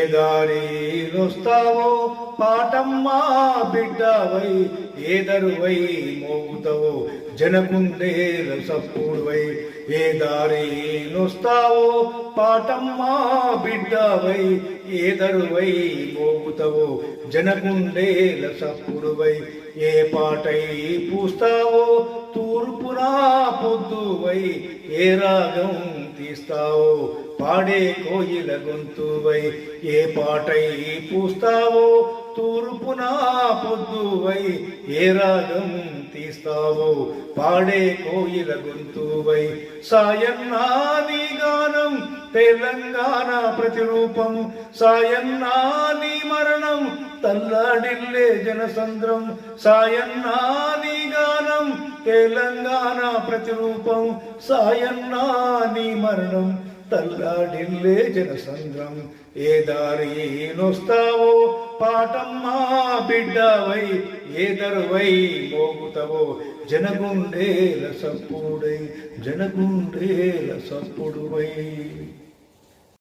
ఏ దారినొస్తావో పాటమ్మా బిడ్డవై ఏదరువై మోగుతావో జనకుండేల సప్పుడువై ఏ దారినొస్తావో పాటమ్మా బిడ్డవై ఏదరువై మోగుతావో జనకుండేల సప్పుడువై ఏ పాటై పూస్తావో తూర్పునా పొద్దువై ఏ రాగం తీస్తావో? పాడే కోయిల గొంతువై ఏ పాటై పూస్తావో? తూర్పున పొద్దువై ఏ రాగం తీస్తావో? పాడే కోయిల గొంతువై సాయన్నా నీ గానం తెలంగాణ ప్రతిరూపం. సాయన్నా నీ మరణం తల్లాడిల్లే జనసంద్రం. సాయన్నా నీ తెలంగాణ ప్రతిరూపం? సాయన్నా నీ మరణం తల్లాడిల్లే జనసంద్రం ఏ దారి నొస్తావో పాటమ్మా బిడ్డవై ఏ దరువై మోగుతావో? జనగుండేల సప్పుడై జనగుండేల సప్పుడువై